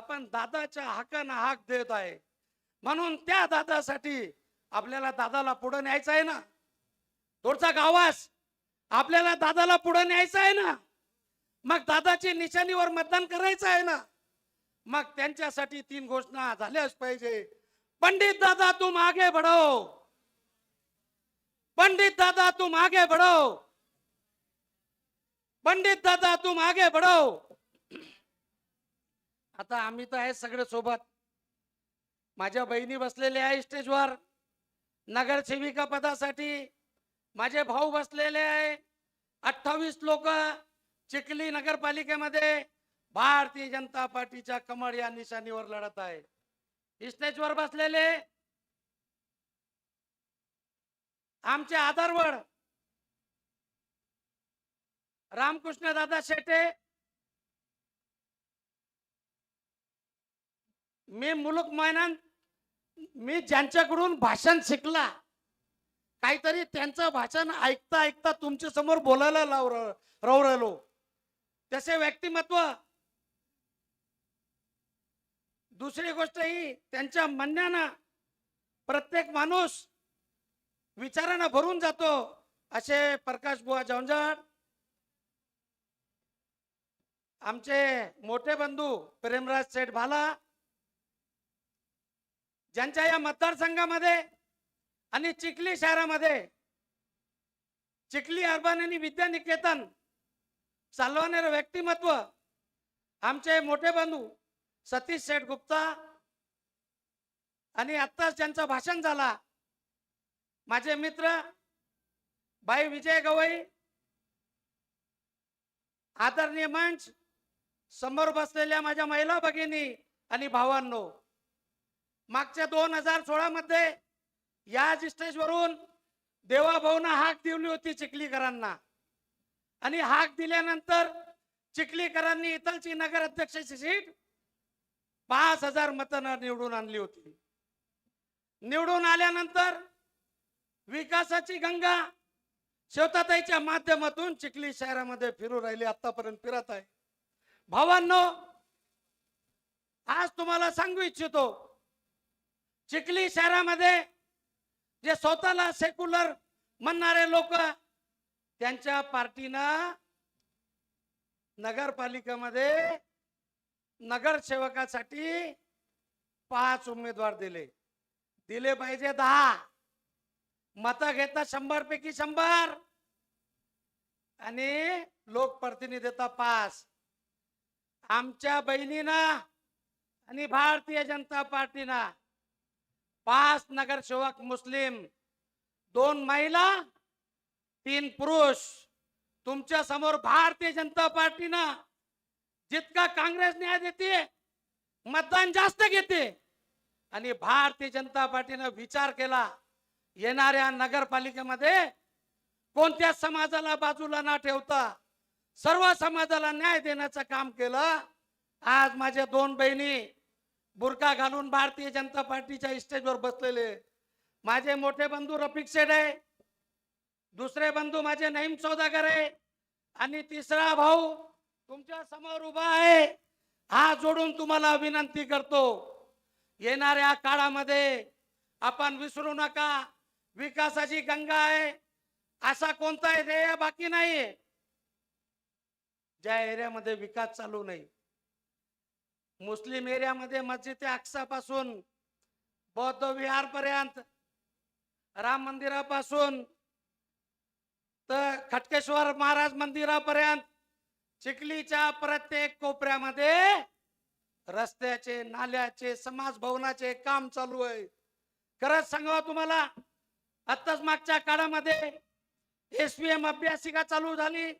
आपण दादाच्या हाकानं हाक देत आहे. म्हणून त्या दादासाठी आपल्याला दादाला पुढे न्यायचं आहे ना? थोडसा गावास आपल्याला दादाला पुढे न्यायचं आहे ना? मग दादाची निशाणीवर मतदान करायचं आहे ना? मग त्यांच्यासाठी तीन घोषणा झाल्याच पाहिजे. पंडित दादा तू मागे बढ़ो. पंडित दादा तू मागे बढ़ो. पंडित दादा तू मागे बढ़ो. आता आम्ही तर आहे सगळे सोबत. माझ्या बहिणी बसलेल्या आहे स्टेजवर. नगरसेविका पदासाठी माझे भाऊ बसलेले आहे. अठ्ठावीस लोक चिखली नगरपालिकेमध्ये भारतीय जनता पार्टीच्या कमळ या निशाणीवर लढत आहे. स्टेजवर बसलेले आमचे आधारवड रामकृष्ण दादा शेटे मी मुलुक मैनान मी ज्यांच्याकडून भाषण शिकला काहीतरी त्यांचं भाषण ऐकता ऐकता तुमच्यासमोर बोलायला लाव राहू राहिलो तसे व्यक्तिमत्व. दुसरी गोष्ट ही त्यांच्या म्हणण्यानं प्रत्येक माणूस विचारानं भरून जातो असे प्रकाश बुवा जवंजाड आमचे मोठे बंधू प्रेमराज सेठ भाला ज्यांच्या या मतदारसंघामध्ये आणि चिखली शहरामध्ये चिखली अर्बन आणि विद्यानिकेतन चालवणारे व्यक्तिमत्व आमचे मोठे बंधू सतीश शेठ गुप्ता आणि आत्ताच ज्यांचं भाषण झाला माझे मित्र बाई विजय गवई आदरणीय मंच समोर बसलेल्या माझ्या महिला भगिनी आणि भावांनो मागच्या दोन हजार सोळा मध्ये याच स्टेजवरून देवाभाऊनं हाक दिली होती चिखलीकरांना. आणि हाक दिल्यानंतर चिखलीकरांनी इथलची नगर अध्यक्षाची सीट पाच हजार मतांना निवडून आणली होती. निवडून आल्यानंतर विकासाची गंगा शेवताताईच्या माध्यमातून चिखली शहरामध्ये फिरू राहिली आतापर्यंत फिरत आहे. भावांनो आज तुम्हाला सांगू इच्छितो चिखली शहरामध्ये जे स्वतःला सेक्युलर म्हणणारे लोक त्यांच्या पार्टीनं नगरपालिकेमध्ये नगरसेवकासाठी पाच उमेदवार दिले. दिले पाहिजे दहा. मत घेता शंभर पैकी शंभर. आणि लोकप्रतिनिधी देता पाच. आमच्या बहिणीनं आणि भारतीय जनता पार्टीनं पाच नगरसेवक मुस्लिम दोन महिला तीन पुरुष. तुमच्यासमोर भारतीय जनता पार्टीनं जितका काँग्रेस न्याय देते मतदान जास्त घेते. आणि भारतीय जनता पार्टीनं विचार केला येणाऱ्या नगरपालिकेमध्ये कोणत्या समाजाला बाजूला ना ठेवता सर्व समाजाला न्याय देण्याचं काम केलं. आज माझ्या दोन बहिणी बुरका घालून भारतीय जनता पार्टीच्या स्टेजवर बसलेले. माझे मोठे बंधू रफिक शेड आहे. दुसरे बंधू माझे नईम सौदागर आहे. आणि तिसरा भाऊ तुमच्यासमोर उभा आहे. हा जोडून तुम्हाला विनंती करतो. येणाऱ्या काळामध्ये आपण विसरू नका. विकासाची गंगा आहे. असा कोणता ध्येय बाकी नाही ज्या एरियामध्ये विकास चालू नाही मुस्लिम एरियामध्ये मस्जिद अक्सापासून बौद्ध विहार पर्यंत राम मंदिरापासून तर खटकेश्वर महाराज मंदिरापर्यंत चिखलीच्या प्रत्येक कोपऱ्यामध्ये रस्त्याचे नाल्याचे समाज भवनाचे काम चालू आहे. खरंच सांगावं तुम्हाला आत्ताच मागच्या काळामध्ये एस व्ही एम अभ्यासिका चालू झाली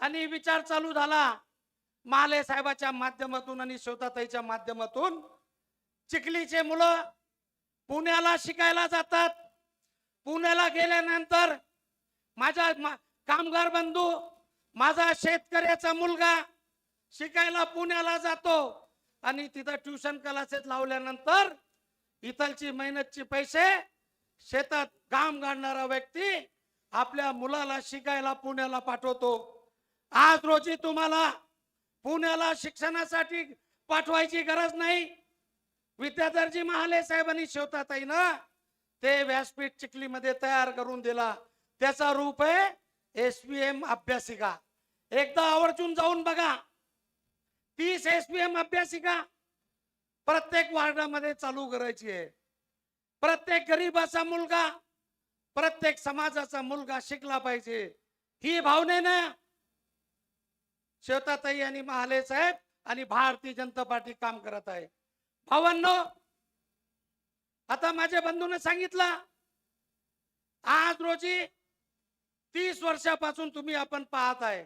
आणि विचार चालू झाला. माले साहेबाच्या माध्यमातून आणि शोताताईच्या माध्यमातून चिखलीचे मुलं पुण्याला शिकायला जातात. पुण्याला गेल्यानंतर माझा मा- कामगार बंधू माझा शेतकऱ्याचा मुलगा शिकायला पुण्याला जातो. आणि तिथं ट्युशन क्लासेस लावल्यानंतर इथलची मेहनतचे पैसे शेतात काम काढणारा व्यक्ती आपल्या मुलाला शिकायला पुण्याला पाठवतो. आज रोजी तुम्हाला पुण्याला शिक्षणासाठी पाठवायची गरज नाही. विद्याधरजी महाले साहेबांनी शेवताताई ना ते व्यासपीठ चिखलीमध्ये तयार करून दिला. त्याचा रूप आहे एस पी एम अभ्यासिका. एकदा आवर्जून जाऊन बघा. तीस एस पी एम अभ्यासिका प्रत्येक वार्डामध्ये चालू करायची आहे. प्रत्येक गरीबाचा मुलगा प्रत्येक समाजाचा मुलगा शिकला पाहिजे. ही भावनेनं शेवताताई आणि महाले साहेब आणि भारतीय जनता पार्टी काम करत आहे. भावांनो आता माझ्या बंधूने सांगितलं आज रोजी तीस वर्षापासून तुम्ही आपण पाहत आहे.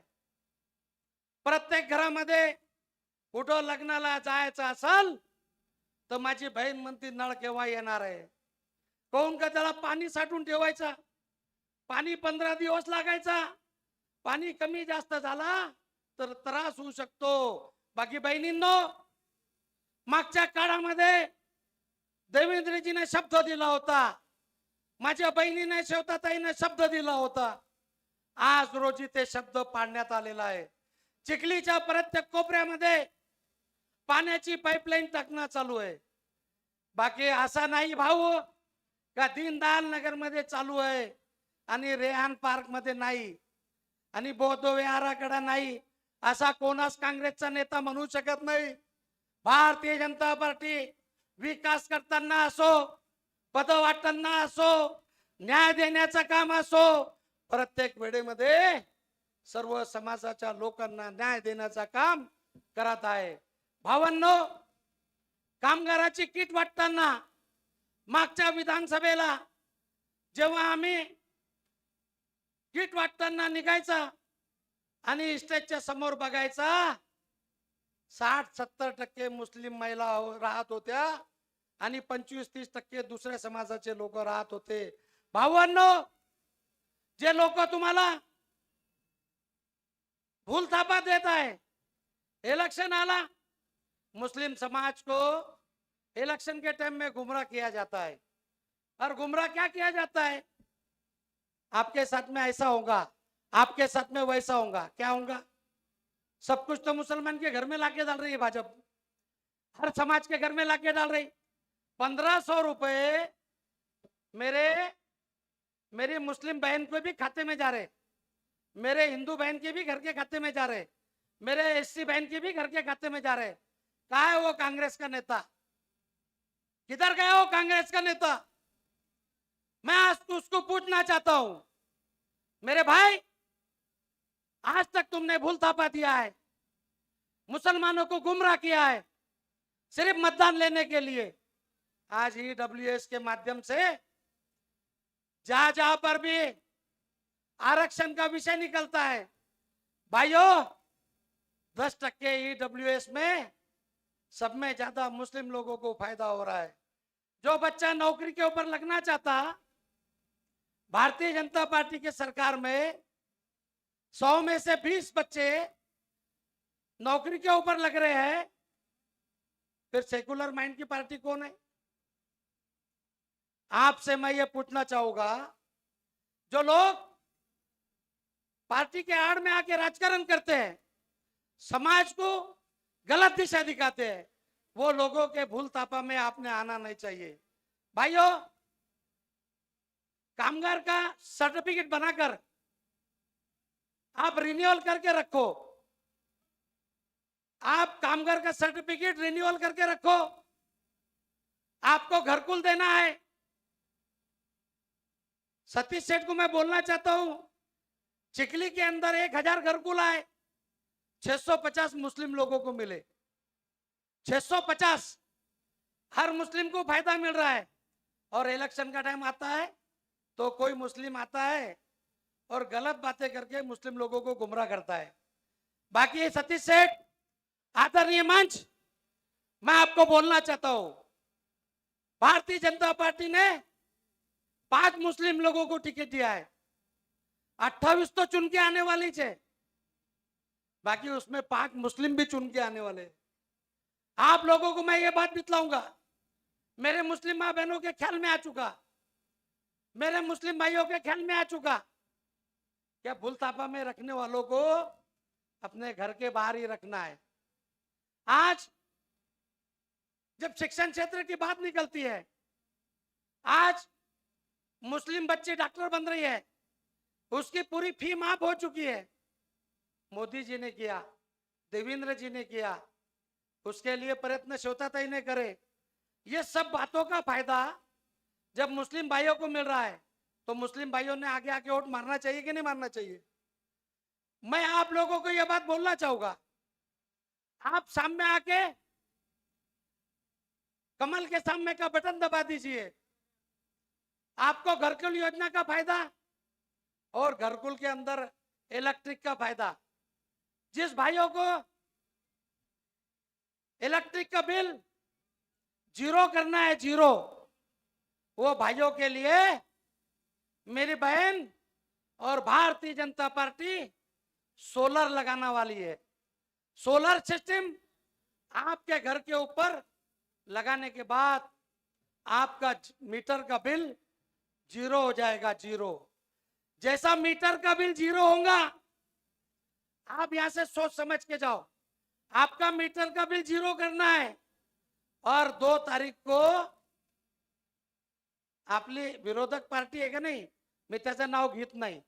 प्रत्येक घरामध्ये कुठं लग्नाला जायचं असल तर माझी बहीण म्हणते नळ केव्हा येणार आहे? कहून का त्याला पाणी साठवून ठेवायचा? पाणी पंधरा दिवस लागायचा? पाणी कमी जास्त झाला? तर त्रास होऊ शकतो. बाकी बहिणींनो मागच्या काळामध्ये देवेंद्रजीने शब्द दिला होता. माझ्या बहिणीने शेवताताईने शब्द दिला होता. आज रोजी ते शब्द पाडण्यात आलेला आहे. चिखलीच्या प्रत्येक कोपऱ्यामध्ये पाण्याची पाईपलाईन टाकणं चालू आहे. बाकी असा नाही भाऊ का दीनदयाल नगरमध्ये चालू आहे आणि रेहान पार्कमध्ये नाही आणि बौद्ध विहाराकडे नाही. असा कोणाच काँग्रेसचा नेता म्हणू शकत नाही. भारतीय जनता पार्टी विकास करताना असो पद वाटताना असो न्याय देण्याचं काम असो प्रत्येक वेळेमध्ये सर्व समाजाच्या लोकांना न्याय देण्याचं काम करत आहे. भावांनो कामगाराची किट वाटताना मागच्या विधानसभेला जेव्हा आम्ही किट वाटताना निघायचा आणि स्टेजच्या समोर बघायचा साठ सत्तर टक्के मुस्लिम महिला हो, राहत होत्या आणि पंचवीस तीस टक्के दुसऱ्या समाजाचे लोक राहत होते. भावांनो जे लोक तुम्हाला भूल थापा देत आहे इलेक्शन आला मुस्लिम समाज को इलेक्शन के टाइम में गुमराह किया जाता है. और गुमराह क्या किया जाता है? आपके साथ में ऐसा होगा। आपके साथ में वैसा होगा क्या होगा सब कुछ तो मुसलमान के घर में लाके डाल रही है भाजपा। हर समाज के घर में लाके डाल रही। पंद्रह सौ रुपए मेरे, मेरी मुस्लिम बहन को भी खाते में जा रहे। मेरे हिंदू बहन के भी घर के खाते में जा रहे। मेरे एससी बहन के भी घर के खाते में जा रहे। कहा है वो कांग्रेस का नेता? किधर गया वो कांग्रेस का नेता? मैं आज तो उसको पूछना चाहता हूँ। मेरे भाई तुमने भूल थापा दिया है। मुसलमानों को गुमराह किया है सिर्फ़ मतदान लेने के लिए। आज ई के माध्यम से जहाँ जहाँ पर भी आरक्षण का विषय निकलता है, भाइयों, दस टक्के ई में सब में ज़्यादा मुस्लिम लोगों को फ़ायदा हो रहा है। जो बच्चा नौकरी के ऊपर लगना चाहता, भारतीय जनता पार्टी के सरकार में सौ में से बीस बच्चे नौकरी के ऊपर लग रहे हैं, फिर सेकुलर माइंड की पार्टी कौन है? आपसे मैं ये पूछना चाहूँगा, जो लोग पार्टी के आड़ में आके राजकारण करते हैं, समाज को गलत दिशा दिखाते हैं, वो लोगों के भूल तापा में आपने आना नहीं चाहिए। भाइयों, कामगार का सर्टिफिकेट बनाकर आप रिन्यूअल करके रखो। आप कामगार का सर्टिफिकेट रिन्यूअल करके रखो। आपको घरकुल देना है। सतीश सेठ को मैं बोलना चाहता हूँ चिकली के अंदर एक हज़ार घरकुल आए 650 मुस्लिम लोगों को मिले। 650 हर मुस्लिम को फ़ायदा मिल रहा है। और इलेक्शन का टाइम आता है तो कोई मुस्लिम आता है और गलत बातें करके मुस्लिम लोगों को गुमराह करता है। बाकी सतीश सेठ, आदरणीय मंच, मैं आपको बोलना चाहता हूँ, भारतीय जनता पार्टी ने पाँच मुस्लिम लोगों को टिकट दिया है। अट्ठाईस तो चुन के आने वाली है बाकी उसमें पाँच मुस्लिम भी चुन के आने वाले। आप लोगों को मैं ये बात बितलाऊँगा, मेरे मुस्लिम माँ बहनों के ख्याल में आ चुका, मेरे मुस्लिम भाइयों के ख्याल में आ चुका क्या भूलतापा में रखने वालों को अपने घर के बाहर ही रखना है? आज जब शिक्षण क्षेत्र की बात निकलती है, आज मुस्लिम बच्चे डॉक्टर बन रही है, उसकी पूरी फ़ी माफ़ हो चुकी है। मोदी जी ने किया, देवेंद्र जी ने किया, उसके लिए प्रयत्न शोताताई ने करे। ये सब बातों का फ़ायदा जब मुस्लिम भाइयों को मिल रहा है तो मुस्लिम भाइयों ने आगे आके वोट मारना चाहिए कि नहीं मारना चाहिए? मैं आप लोगों को यह बात बोलना चाहूँगा। आप सामने आके कमल के सामने का बटन दबा दीजिए। आपको घरकुल योजना का फ़ायदा और घरकुल के अंदर इलेक्ट्रिक का फ़ायदा। जिस भाइयों को इलेक्ट्रिक का बिल ज़ीरो करना है, ज़ीरो, वो भाइयों के लिए मेरी बहन और भारतीय जनता पार्टी सोलर लगाना वाली है। सोलर सिस्टम आपके घर के ऊपर लगाने के बाद आपका मीटर का बिल ज़ीरो हो जाएगा, ज़ीरो। जैसा मीटर का बिल ज़ीरो होगा, आप यहाँ से सोच समझ के जाओ। आपका मीटर का बिल ज़ीरो करना है और दो तारीख को आपली विरोधक पार्टी आहे का नाही? मी त्याचं नाव घेत नाही.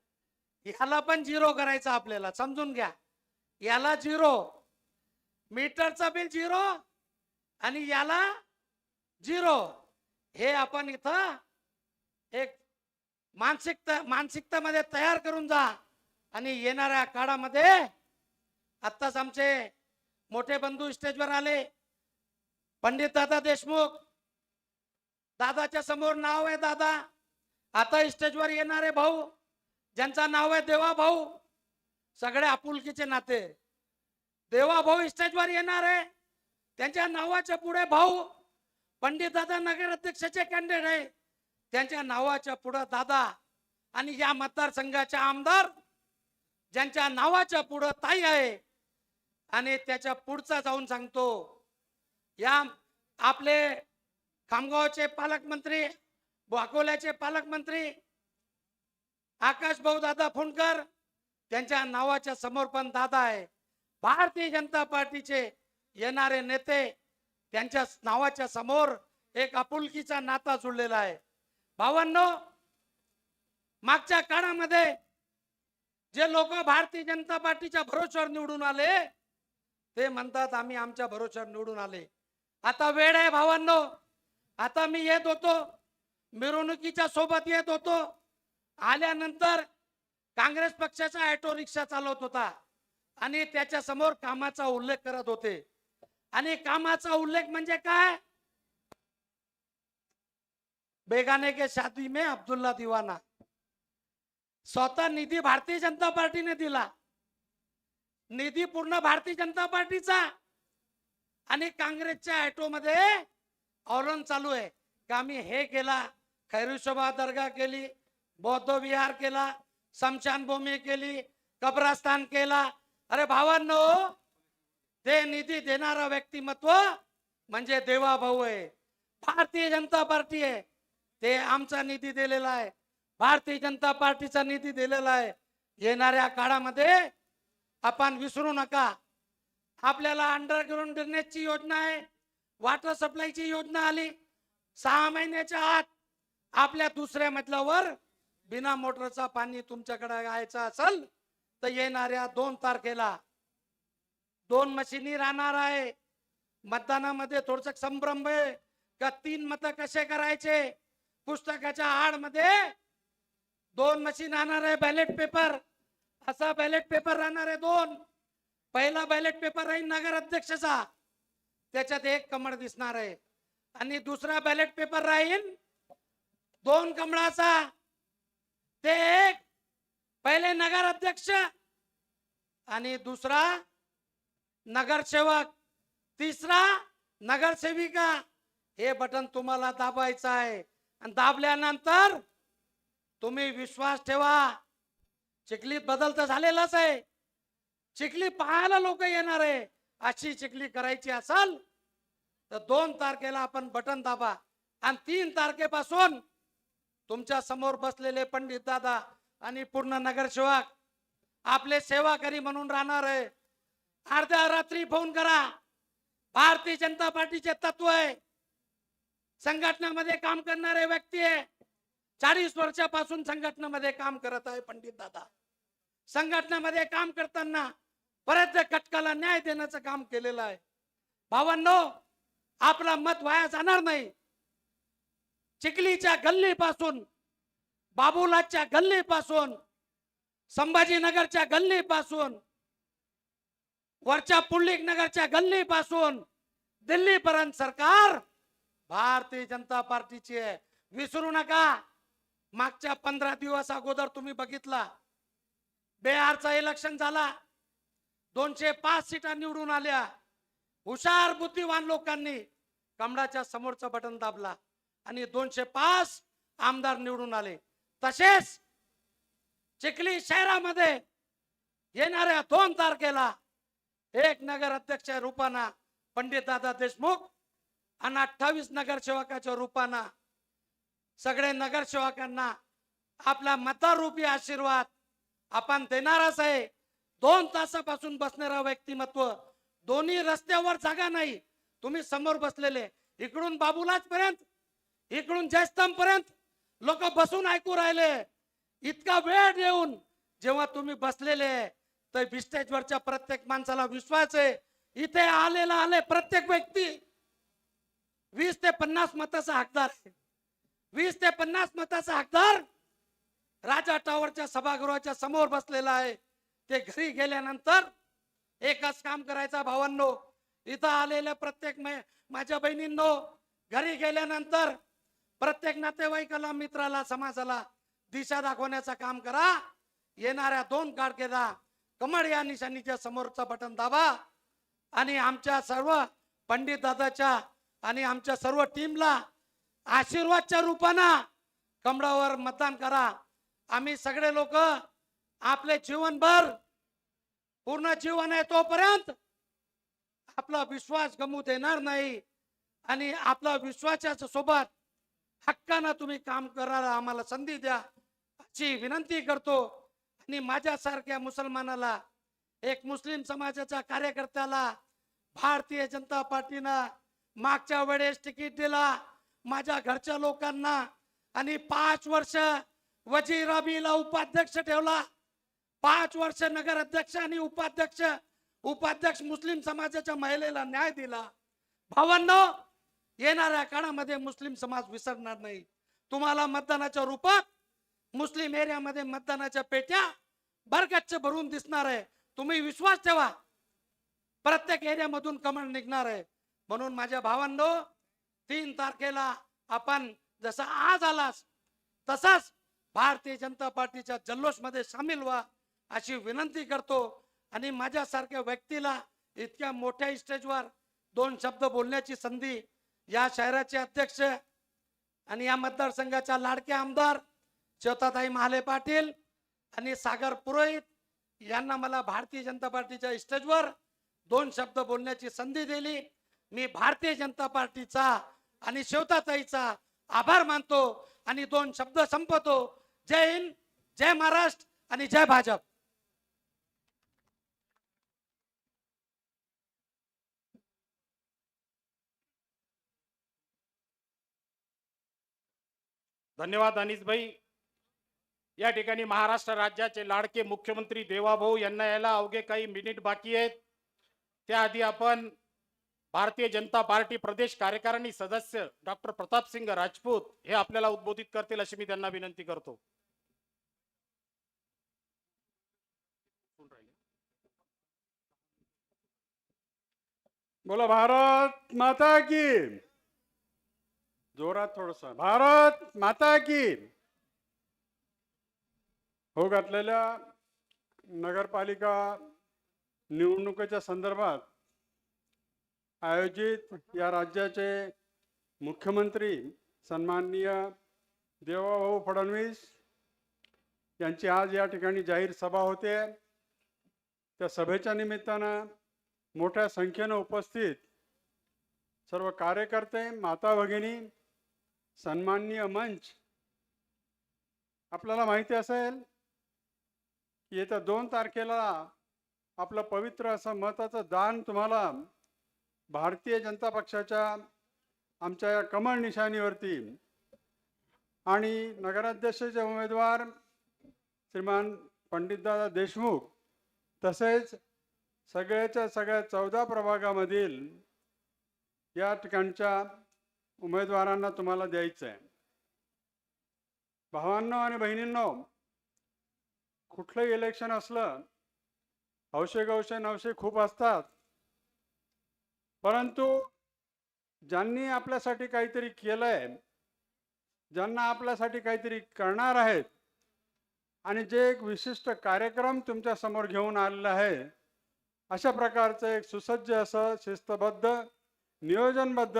याला पण झिरो करायचं आपल्याला समजून घ्या. याला झिरो मीटरचा बिल झिरो आणि याला झिरो हे आपण इथं एक मानसिकता मानसिकतामध्ये तयार करून जा. आणि येणाऱ्या काळामध्ये आत्ताच आमचे मोठे बंधू स्टेजवर आले. पंडित दादा देशमुख दादाच्या समोर नाव आहे दादा. आता स्टेजवर येणारे भाऊ ज्यांचा नाव आहे देवा भाऊ सगळे आपुलकीचे नाते. देवा भाऊ स्टेजवर येणार आहे. त्यांच्या नावाच्या पुढे भाऊ पंडित दादा नगर अध्यक्षाचे कॅन्डिडेट आहे. त्यांच्या नावाच्या पुढे दादा आणि या मतदारसंघाचे आमदार ज्यांच्या नावाच्या पुढं ताई आहे. आणि त्याच्या पुढचा जाऊन सांगतो. या आपले खामगावचे पालकमंत्री अकोल्याचे पालकमंत्री आकाश भाऊ दादा फोंडकर त्यांच्या नावाच्या समोर पण दादा आहे. भारतीय जनता पार्टीचे येणारे नेते त्यांच्या नावाच्या समोर एक आपुलकीचा नाता जुळलेला आहे. भावांनो मागच्या काळामध्ये जे लोक भारतीय जनता पार्टीच्या भरोश्यावर निवडून आले ते म्हणतात आम्ही आमच्या भरोश्यावर निवडून आले. आता वेळ आहे भावांनो आता मी येत होतो. मिरवणुकीच्या सोबत येत होतो. आल्यानंतर काँग्रेस पक्षाचा ऑटो रिक्षा चालवत होता. आणि त्याच्यासमोर कामाचा उल्लेख करत होते. आणि कामाचा उल्लेख म्हणजे काय? बेगाने के शादी में अब्दुल्ला दिवाना. स्वतः निधी भारतीय जनता पार्टीने दिला. निधी पूर्ण भारतीय जनता पार्टीचा. आणि काँग्रेसच्या ऑटोमध्ये औरण चालू आहे. का आम्ही हे केला खैरुशोबा दर्गा केली बौद्ध विहार केला समशानभूमी केली कब्रास्थान केला. अरे भावांनो ते निधी देणारा व्यक्तिमत्व म्हणजे देवा भाऊ आहे. भारतीय जनता पार्टी आहे. ते आमचा निधी दिलेला आहे. भारतीय जनता पार्टीचा निधी दिलेला आहे. येणाऱ्या काळामध्ये आपण विसरू नका. आपल्याला अंडरग्राऊंड ड्रेनेजची योजना आहे. वॉटर सप्लायची योजना आली. सहा महिन्याच्या आत आपल्या दुसऱ्या मजल्यावर बिना मोटरचा पाणी तुमच्याकडे यायचं असेल तर येणाऱ्या दोन तारखेला दोन मशीनी राहणार आहे. मतदानामध्ये थोडस संभ्रम आहे. का तीन मत कसे करायचे? पुस्तकाच्या आडमध्ये दोन मशीन राहणार आहे बॅलेट पेपर असा बॅलेट पेपर राहणार आहे दोन. पहिला बॅलेट पेपर राहील नगर अध्यक्षाचा त्याच्यात एक कमळ दिसणार आहे. आणि दुसरा बॅलेट पेपर राहील. दोन कमळाचा. ते एक. पहिले नगर अध्यक्ष आणि दुसरा नगरसेवक. तिसरा नगरसेविका. हे बटन तुम्हाला दाबायचं आहे. आणि दाबल्यानंतर तुम्ही विश्वास ठेवा. चिखलीत बदल तर झालेलाच आहे. चिखली पाहायला लोक येणार आहे. अशी चिखली करायची असाल तर दोन तारखेला आपण बटन दाबा. आणि तीन तारखेपासून तुमच्यासमोर बसलेले पंडित दादा आणि पूर्ण नगरसेवक आपले सेवाकरी म्हणून राहणार आहे. अर्ध्या रात्री फोन करा. भारतीय जनता पार्टीचे तत्व आहे. संघटनामध्ये काम करणारे व्यक्ती आहे. चाळीस वर्षापासून संघटनेमध्ये काम करत आहे पंडित दादा. संघटनेमध्ये काम करताना परत कटकाला न्याय देण्याचं काम केलेलं आहे. भावांनो आपला मत वाया जाणार नाही. चिखलीच्या गल्लीपासून बाबुलाच्या गल्लीपासून संभाजीनगरच्या गल्लीपासून वरच्या पुंडलिक नगरच्या गल्लीपासून दिल्लीपर्यंत सरकार भारतीय जनता पार्टीची आहे. विसरू नका. मागच्या पंधरा दिवस अगोदर तुम्ही बघितला. बिहारचा इलेक्शन झाला. दोनशे पाच सीटा निवडून आल्या. हुशार बुद्धिवान लोकांनी कमळाच्या समोरचं बटन दाबला आणि दोनशे पाच आमदार निवडून आले. तसेच चिखली शहरामध्ये येणाऱ्या दोन तारखेला एक नगर अध्यक्ष रूपाना पंडित दादा देशमुख आणि अठ्ठावीस नगरसेवकाच्या रूपाना. सगळे नगरसेवकांना आपला मतारूपी आशीर्वाद आपण देणारच आहे. दोन तासापासून बसणारा व्यक्तिमत्व दोन्ही रस्त्यावर जागा नाही. तुम्ही समोर बसलेले इकडून बाबूलाच पर्यंत इकडून जयस्तंभ पर्यंत लोक बसून ऐकू राहिले. इतका वेळ देऊन जेव्हा तुम्ही बसलेले तर बिस्टेजवरच्या प्रत्येक माणसाला विश्वास आहे. इथे आलेला आले प्रत्येक व्यक्ती. वीस ते पन्नास मताचा हकदार आहे. वीस ते पन्नास मताचा हकदार राजा टावरच्या सभागृहाच्या समोर बसलेला आहे. ते घरी गेल्यानंतर एकच काम करायचा भावांनो. इथं आलेल्या प्रत्येक मै- माझ्या बहिणींनो घरी गेल्यानंतर प्रत्येक नातेवाईकाला मित्राला समाजाला दिशा दाखवण्याचं काम करा. येणाऱ्या दोन काडकेदा कमळ या निशाणीच्या समोरचं बटन दाबा आणि आमच्या सर्व पंडित दादाच्या आणि आमच्या सर्व टीमला आशीर्वादच्या रूपानं कमळावर मतदान करा. आम्ही सगळे लोक आपले जीवनभर पूर्ण जीवन आहे तोपर्यंत आपला विश्वास गमू देणार नाही आणि आपला विश्वासाच्या सोबत हक्कानं तुम्ही काम करायला आम्हाला संधी द्या अशी विनंती करतो. आणि माझ्यासारख्या मुसलमानाला एक मुस्लिम समाजाच्या कार्यकर्त्याला भारतीय जनता पार्टीनं मागच्या वेळेस तिकीट दिला. माझ्या घरच्या लोकांना आणि पाच वर्ष वजीराबीला उपाध्यक्ष ठेवला. पाच वर्ष नगर अध्यक्ष आणि उपाध्यक्ष उपाध्यक्ष मुस्लिम समाजाच्या महिलेला न्याय दिला. भावांनो येणाऱ्या काळामध्ये मुस्लिम समाज विसरणार नाही. तुम्हाला मतदानाच्या रूपात मुस्लिम एरियामध्ये मतदानाच्या पेट्या बरगच्च भरून दिसणार आहे. तुम्ही विश्वास ठेवा. प्रत्येक एरियामधून कमळ निघणार आहे. म्हणून माझ्या भावांनो तीन तारखेला आपण जसा आज आलास तसाच भारतीय जनता पार्टीच्या जल्लोषमध्ये सामील व्हा. अशी विनंती करतो आणि माझ्यासारख्या व्यक्तीला इतक्या मोठ्या स्टेजवर दोन शब्द बोलण्याची संधी या शहराचे अध्यक्ष आणि या मतदारसंघाच्या लाडके आमदार ज्योताताई महाले पाटील आणि सागर पुरोहित यांना मला भारतीय जनता पार्टीच्या स्टेजवर दोन शब्द बोलण्याची संधी दिली. मी भारतीय जनता पार्टीचा आणि शेवताताईचा आभार मानतो आणि दोन शब्द संपवतो. जय हिंद जय महाराष्ट्र आणि जय भाजप. धन्यवाद अनिसभाई या ठिकाणी महाराष्ट्र राज्याचे लाडके मुख्यमंत्री देवाभाऊ यांना यायला अवघे काही मिनिट बाकी आहेत. त्याआधी आपण भारतीय जनता पार्टी प्रदेश कार्यकारिणी सदस्य डॉक्टर प्रतापसिंग राजपूत हे आपल्याला उद्बोधित करतील अशी मी त्यांना विनंती करतो. बोला भारत माता की. जोरात थोडस. भारत माता की. हो घातलेल्या नगरपालिका निवडणुकीच्या संदर्भात आयोजित या राज्याचे मुख्यमंत्री सन्माननीय देवाभाऊ फडणवीस यांची आज या ठिकाणी जाहीर सभा होते. त्या सभेच्या निमित्तानं मोठ्या संख्येनं उपस्थित सर्व कार्यकर्ते माता भगिनी सन्माननीय मंच. आपल्याला माहिती असेल की येत्या दोन तारखेला आपलं पवित्र असं महत्त्वाचं दान तुम्हाला भारतीय जनता पक्षाच्या आमच्या या कमळ निशाणीवरती आणि नगराध्यक्षाचे उमेदवार श्रीमान पंडितदादा देशमुख तसेच सगळ्याच्या सगळ्या चौदा प्रभागामधील या ठिकाणच्या उमेदवारांना तुम्हाला द्यायचं आहे भावांनो आणि बहिणींनो कुठलंही इलेक्शन असलं हौशे गौशे नवशे खूप असतात. परंतु ज्यांनी आपल्यासाठी काहीतरी केलंय ज्यांना आपल्यासाठी काहीतरी करणार आहेत आणि जे एक विशिष्ट कार्यक्रम तुमच्यासमोर घेऊन आलेला आहे अशा प्रकारचं एक सुसज्ज असं शिस्तबद्ध नियोजनबद्ध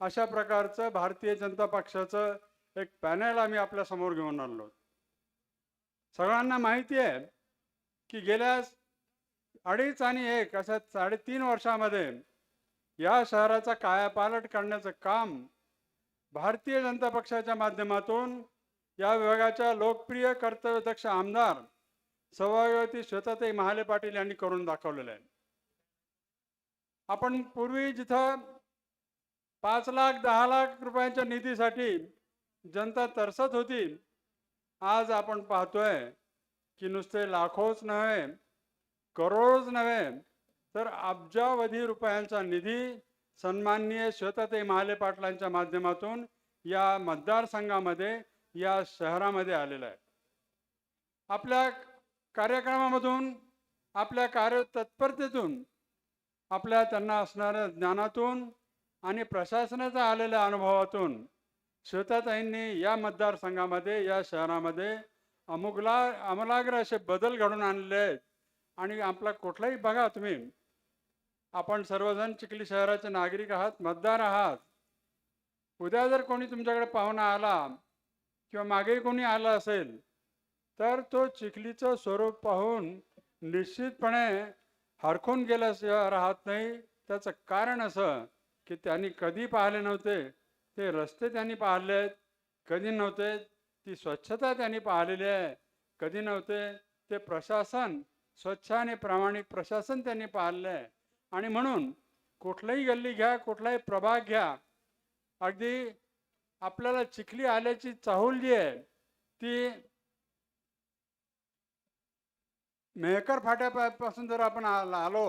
अशा प्रकारचं भारतीय जनता पक्षाचं एक पॅनल आम्ही आपल्यासमोर घेऊन आलो सगळ्यांना माहिती आहे की गेल्या अडीच आणि एक अशा साडेतीन वर्षामध्ये या शहराचा कायापालट करण्याचं काम भारतीय जनता पक्षाच्या माध्यमातून या विभागाच्या लोकप्रिय कर्तव्यदक्ष आमदार सभागवती श्वेताताई महाले पाटील यांनी करून दाखवलेलं आहे. आपण पूर्वी जिथं पाच लाख दहा लाख रुपयांच्या निधीसाठी जनता तरसत होती. आज आपण पाहतोय की नुसते लाखोच नव्हे करोडच नव्हे तर अब्जावधी रुपयांचा निधी सन्माननीय श्वेताताई महाले पाटलांच्या माध्यमातून या मतदारसंघामध्ये या शहरामध्ये आलेला आहे. आपल्या कार्यक्रमामधून आपल्या कार्य तत्परतेतून आपल्या त्यांना असणाऱ्या ज्ञानातून आणि प्रशासनाचा आलेल्या अनुभवातून श्वेताताईंनी या मतदारसंघामध्ये या शहरामध्ये अमुगला अमलाग्र असे बदल घडून आणले आहेत. आणि आपला कुठलाही बघा तुम्ही. आपण सर्वजण चिखली शहराचे नागरिक आहात मतदार आहात. उद्या जर कोणी तुमच्याकडे पाहुणा आला किंवा मागे कोणी आला असेल तर तो चिखलीचं स्वरूप पाहून निश्चितपणे हरखून गेल्याशिवाय राहत नाही. त्याचं कारण असं की त्यांनी कधी पाहिले नव्हते? ते रस्ते त्यांनी पाहिले. आहेत कधी नव्हते? ती स्वच्छता त्यांनी पाहिलेली आहे. कधी नव्हते? ते प्रशासन स्वच्छ आणि प्रामाणिक प्रशासन त्यांनी पाहिलं आहे. आणि म्हणून कुठलाही गल्ली घ्या कुठलाही प्रभाग घ्या अगदी आपल्याला चिखली आल्याची चाहूल जी आहे ती मेहकर फाट्यापासून जर आपण आलो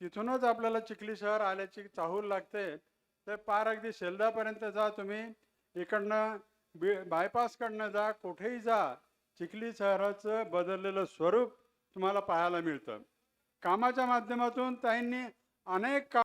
तिथूनच आपल्याला चिखली शहर आल्याची चाहूल लागते. तर पार अगदी शेलदापर्यंत जा तुम्ही. इकडनं बी बायपासकडनं जा कुठेही जा चिखली शहराचं बदललेलं स्वरूप तुम्हाला पाहायला मिळतं. कामाच्या माध्यमातून त्यांनी अनेक का